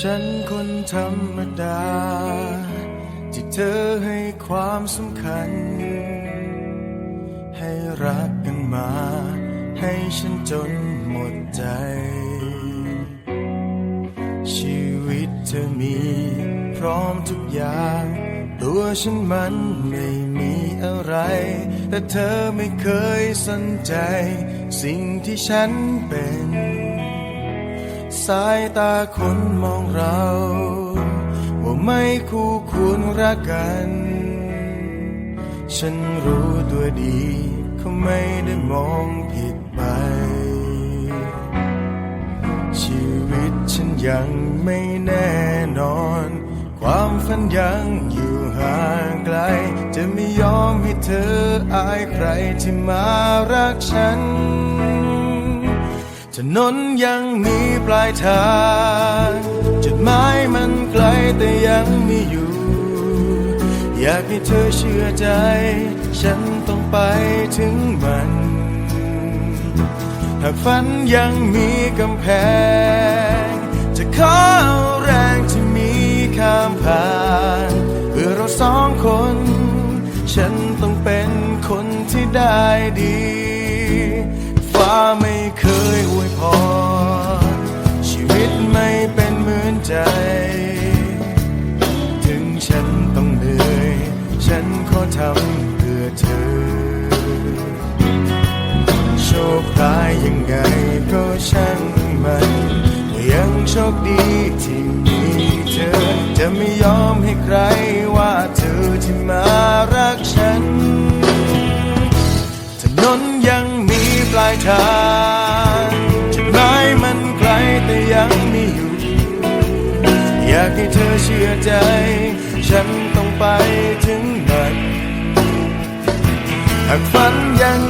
ฉันคนธรรมดา ที่เธอให้ความสำคัญ ให้รักกันมา ให้ฉันจนหมดใจ ชีวิตเธอมี พร้อมทุกอย่าง ตัวฉันมันไม่มีอะไร แต่เธอไม่เคยสนใจ สิ่งที่ฉันเป็น สายตาคนมองเรา ว่าไม่คู่ควรรักกัน ฉันรู้ตัวดีเขาไม่ได้มองผิดไป ชีวิตฉันยังไม่แน่นอน ความฝันยังอยู่ห่างไกล จะไม่ยอมให้เธออายใครที่มารักฉัน ถนนยังมีปลายทางจุดหมายมันไกลแต่ยังมีอยู่ อยากให้เธอเชื่อใจ ฉันต้องไปถึงมัน หากฝันยังมีกำแพง จะขอแรง ยังไงก็ช่างมันยังโชคดีที่มีเธอ จะไม่ยอมให้ใครว่าเธอที่มารักฉัน ถนนยังมีปลายทางจุดหมายมันไกลแต่ยังมีอยู่ อยากให้เธอเชื่อใจ ฉันต้องไปถึงมันหากฝันยัง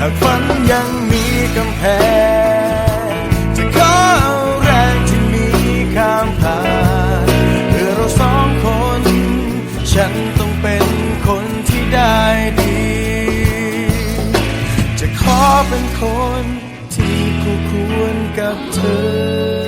หากฝันยังมีกำแพง จะขอเอาแรงที่มีข้ามผ่านเพื่อเราสองคน ฉันต้องเป็นคนที่ได้ดี จะขอเป็นคนที่คู่ควรกับเธอ